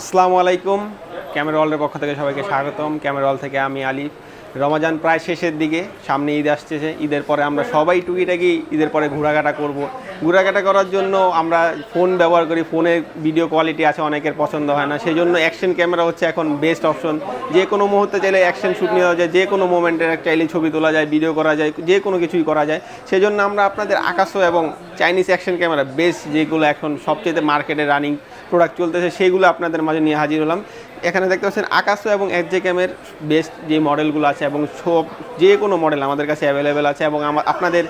আসসালামু আলাইকুম ক্যামেরা ওয়ালের পক্ষ থেকে সবাইকে স্বাগতম। ক্যামেরা ওয়াল থেকে আমি আলিফ। রমাজান প্রায় শেষের দিকে, সামনে ঈদ আসছে ঈদের পরে আমরা সবাই টুকিটাকি ঈদের পরে ঘোরাঘাটা করব। ঘোরাঘাটা করার জন্য আমরা ফোন ব্যবহার করি ফোনের ভিডিও কোয়ালিটি আছে, অনেকের পছন্দ হয় না। সেই জন্য অ্যাকশন ক্যামেরা হচ্ছে এখন বেস্ট অপশন। যে কোনো মুহূর্তে চাইলে অ্যাকশন শ্যুট নেওয়া যায়, যে কোনো মোমেন্টের চাইলে ছবি তোলা যায়, ভিডিও করা যায়, যে কোনো কিছুই করা যায়। সেই জন্য আমরা আপনাদের আকাশও এবং চাইনিজ অ্যাকশন ক্যামেরা বেস্ট, যেগুলো এখন সবচেয়ে মার্কেটে রানিং প্রোডাক্ট চলতেছে সেইগুলো আপনাদের মাঝে নিয়ে হাজির হলাম। এখানে দেখতে পাচ্ছেন আকাশো এবং ক্যামের বেস্ট যে মডেলগুলো আছে এবং সব যে কোনো মডেল আমাদের কাছে অ্যাভেলেবেল আছে এবং আমার আপনাদের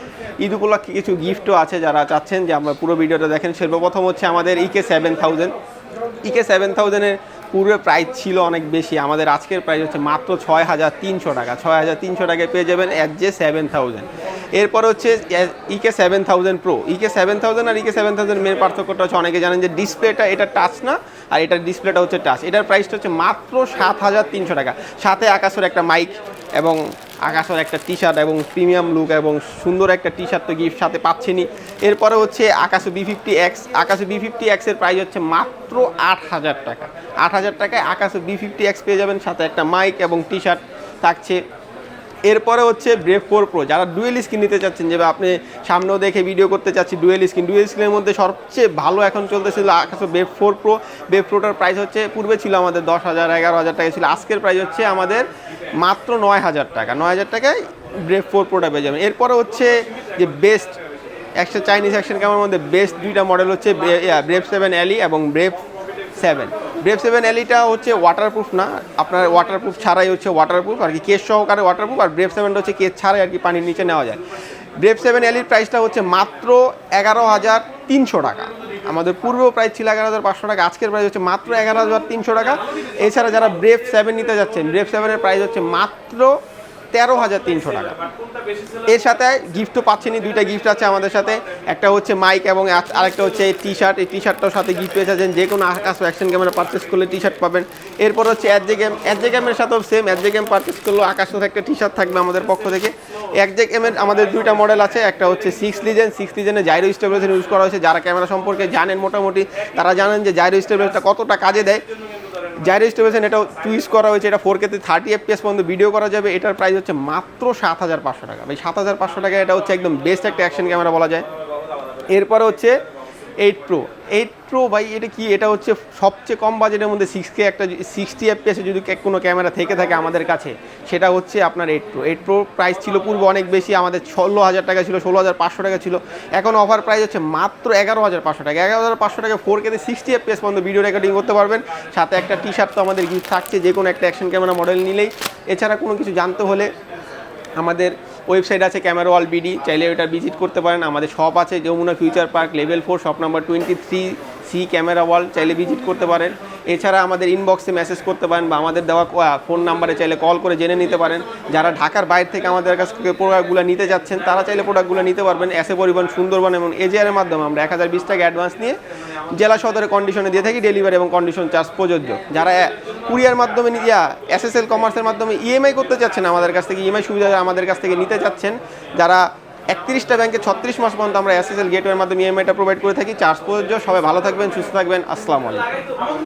ঈদ উপলক্ষে কিছু গিফটও আছে যারা চাচ্ছেন যে আমরা পুরো ভিডিওটা দেখেন। সর্বপ্রথম হচ্ছে আমাদের EK seven thousand EK seven থাউজেন্ডের পূর্বে প্রাইস ছিল অনেক বেশি। আমাদের আজকের প্রাইস হচ্ছে মাত্র ছয় হাজার তিনশো টাকা। ছয় হাজার তিনশো টাকায় পেয়ে যাবেন এস জে সেভেন থাউজেন্ড এরপর হচ্ছে EK seven thousand pro EK seven thousand আর ইকে সেভেন থাউজেন্ড মেন পার্থক্যটা হচ্ছে অনেকে জানেন যে ডিসপ্লেটা এটা টাচ না, আর এটার ডিসপ্লেটা হচ্ছে টাচ এটার প্রাইসটা হচ্ছে মাত্র সাত হাজার তিনশো টাকা। সাথে আকাশের একটা মাইক এবং আকাশের একটা টি শার্ট এবং প্রিমিয়াম লুক এবং সুন্দর একটা টি শার্ট তো গিফট সাথে পাচ্ছেনি এরপরে হচ্ছে Akaso V fifty X Akaso V fifty এক্সের প্রাইস হচ্ছে মাত্র আট হাজার টাকা। আট হাজার টাকায় আকাশে বি ফিফটি এক্স পেয়ে যাবেন, সাথে একটা মাইক এবং টি শার্ট থাকছে। এরপরে হচ্ছে ব্রেভ ফোর প্রো যারা ডুয়েল স্ক্রিন নিতে চাচ্ছেন যে আপনি সামনেও দেখে ভিডিও করতে চাচ্ছি ডুয়েল স্ক্রিন ডুয়েল স্ক্রিনের মধ্যে সবচেয়ে ভালো এখন চলতেছিল Akaso Brave four pro Brave প্রোটার price হচ্ছে, পূর্বে ছিল আমাদের দশ হাজার, এগারো হাজার টাকা, ছিল। আজকের প্রাইস হচ্ছে আমাদের মাত্র নয় হাজার টাকা। নয় হাজার টাকায় ব্রেভ ফোর প্রোটা পেয়ে যাবেন। এরপরে হচ্ছে যে বেস্ট একশো চাইনিজ অ্যাকশন ক্যামেরার মধ্যে বেস্ট দুইটা মডেল হচ্ছে ব্রেভ সেভেন অ্যালি এবং ব্রেভ সেভেন ব্রেভ সেভেন এলিটা হচ্ছে ওয়াটারপ্রুফ না। আপনার ওয়াটারপ্রুফ ছাড়াই হচ্ছে ওয়াটারপ্রুফ আর কি কেস সহকারে ওয়াটারপ্রুফ আর ব্রেভ সেভেনটা হচ্ছে কেস ছাড়াই আর কি পানির নিচে নেওয়া যায়। ব্রেভ সেভেন এলির প্রাইসটা হচ্ছে মাত্র এগারো হাজার তিনশো টাকা। আমাদের পূর্ব প্রাইস ছিল এগারো হাজার পাঁচশো টাকা, আজকের প্রাইস হচ্ছে মাত্র এগারো হাজার তিনশো টাকা। এছাড়া যারা ব্রেভ সেভেন নিতে যাচ্ছেন ব্রেভ সেভেনের প্রাইস হচ্ছে মাত্র তেরো হাজার তিনশো টাকা। এর সাথে গিফটও পাচ্ছেনই দুইটা গিফট আছে আমাদের সাথে। একটা হচ্ছে মাইক এবং আরেকটা হচ্ছে টি শার্ট এই টি শার্টটার সাথে গিফট পেয়ে যাচ্ছেন, যে কোনো আকাশ অ্যাকশন ক্যামেরা পারচেস করলে টি শার্ট পাবেন। এরপর হচ্ছে অ্যাডজে গেম অ্যাডজে গেমের সাথেও সেম অ্যাডজে গেম পারচেস করলেও আকাশ সাথে একটা টি শার্ট থাকবে আমাদের পক্ষ থেকে। এক জে গেমের আমাদের দুইটা মডেল আছে, একটা হচ্ছে সিক্স লিজেন সিক্স লিজেনে জাইরো স্টেবিলাইজেশন ইউজ করা হয়েছে। যারা ক্যামেরা সম্পর্কে জানেন মোটামুটি, তারা জানেন যে জাইরো স্টেবিলাইজটা কতটা কাজে দেয়। জাইরো রেজিস্ট্রেশন এটা চুইস করা হয়েছে, এটা ফোর কেতে থার্টি এফপিএস পর্যন্ত ভিডিও করা যাবে, এটার প্রাইস হচ্ছে মাত্র সাত হাজার পাঁচশো টাকা। ভাই, সাত হাজার পাঁচশো টাকা, এটা হচ্ছে একদম বেস্ট একটা অ্যাকশন ক্যামেরা বলা যায়। এরপরে হচ্ছে এইট প্রো এইট প্রো ভাই, এটা কি? এটা হচ্ছে সবচেয়ে কম বাজেটের মধ্যে সিক্স কে একটা সিক্সটি এফপিএসে যদি কোনো ক্যামেরা থেকে থাকে আমাদের কাছে, সেটা হচ্ছে আপনার eight pro eight pro price ছিল পূর্বে অনেক বেশি, আমাদের ষোলো হাজার টাকা ছিল, ষোলো হাজার পাঁচশো টাকা ছিল, এখন অফার প্রাইস হচ্ছে মাত্র এগারো হাজার পাঁচশো টাকা। এগারো হাজার পাঁচশো টাকা ফোর কেতে সিক্সটি এফপিএস পর্যন্ত ভিডিও রেকর্ডিং করতে পারবেন। সাথে একটা টি শার্ট তো আমাদের গিফট থাকছে যে কোনো একটা অ্যাকশন ক্যামেরা মডেল নিলেই। এছাড়া কোনো কিছু জানতে হলে আমাদের ওয়েবসাইট আছে ক্যামেরা ওয়াল বিডি, চাইলে ওটা ভিজিট করতে পারেন। আমাদের শপ আছে, Jamuna Future Park level four shop number twenty three C camera wall চাইলে ভিজিট করতে পারেন। এছাড়া আমাদের ইনবক্সে মেসেজ করতে পারেন বা আমাদের দেওয়া ফোন নাম্বারে চাইলে কল করে জেনে নিতে পারেন। যারা ঢাকার বাইরে থেকে আমাদের কাছ থেকে প্রোডাক্টগুলো নিতে যাচ্ছেন, তারা চাইলে প্রোডাক্টগুলো নিতে পারবেন। এসে পরিবহন সুন্দরবন এবং এজিআরের মাধ্যমে আমরা এক হাজার বিশ টাকা অ্যাডভান্স নিয়ে জেলা সদরে কন্ডিশনে দিয়ে থাকি ডেলিভারি এবং কন্ডিশন চার্জ প্রযোজ্য। যারা কুরিয়ার মাধ্যমে ইয়া এসএসএল কমার্সের মাধ্যমে ইএমআই করতে চাচ্ছেন, আমাদের কাছ থেকে ইএমআই সুবিধা আমাদের কাছ থেকে নিতে চাচ্ছেন। যারা একত্রিশটা ব্যাংকে ছত্রিশ মাস পর্যন্ত আমরা এসএসএল গেটওয়ের মাধ্যমে ইএমআইটা প্রোভাইড করে থাকি। চার্জ প্রযোজ্য। সবাই ভালো থাকবেন, সুস্থ থাকবেন। আসসালামু আলাইকুম।